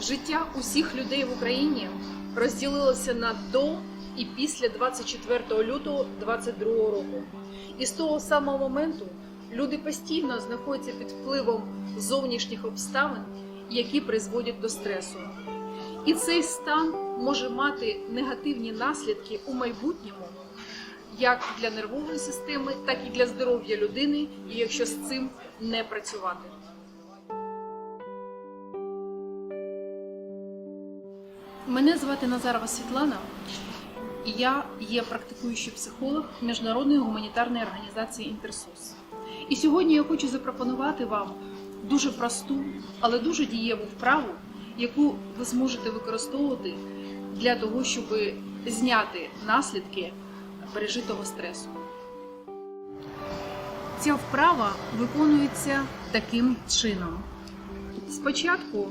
Життя усіх людей в Україні розділилося на до і після 24 лютого 2022 року. І з того самого моменту люди постійно знаходяться під впливом зовнішніх обставин, які призводять до стресу. І цей стан може мати негативні наслідки у майбутньому, як для нервової системи, так і для здоров'я людини, якщо з цим не працювати. Мене звати Назарова Світлана, я є практикуючий психолог Міжнародної гуманітарної організації Інтерсос. І сьогодні я хочу запропонувати вам дуже просту, але дуже дієву вправу, яку ви зможете використовувати для того, щоб зняти наслідки пережитого стресу. Ця вправа виконується таким чином. Спочатку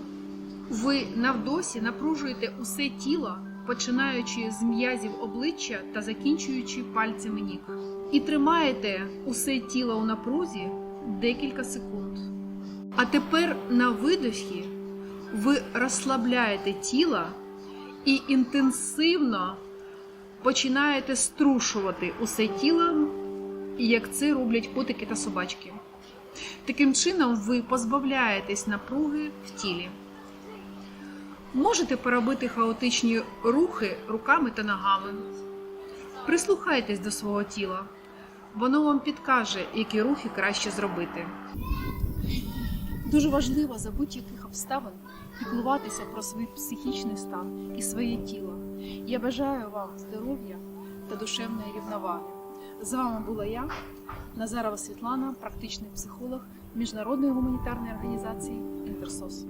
ви навдосі напружуєте усе тіло, починаючи з м'язів обличчя та закінчуючи пальцями ніг. І тримаєте усе тіло у напрузі декілька секунд. А тепер на видохі ви розслабляєте тіло і інтенсивно починаєте струшувати усе тіло, як це роблять котики та собачки. Таким чином ви позбавляєтесь напруги в тілі. Можете поробити хаотичні рухи руками та ногами. Прислухайтесь до свого тіла. Воно вам підкаже, які рухи краще зробити. Дуже важливо за будь-яких обставин піклуватися про свій психічний стан і своє тіло. Я бажаю вам здоров'я та душевної рівноваги. З вами була я, Назарова Світлана, практичний психолог Міжнародної гуманітарної організації Інтерсос.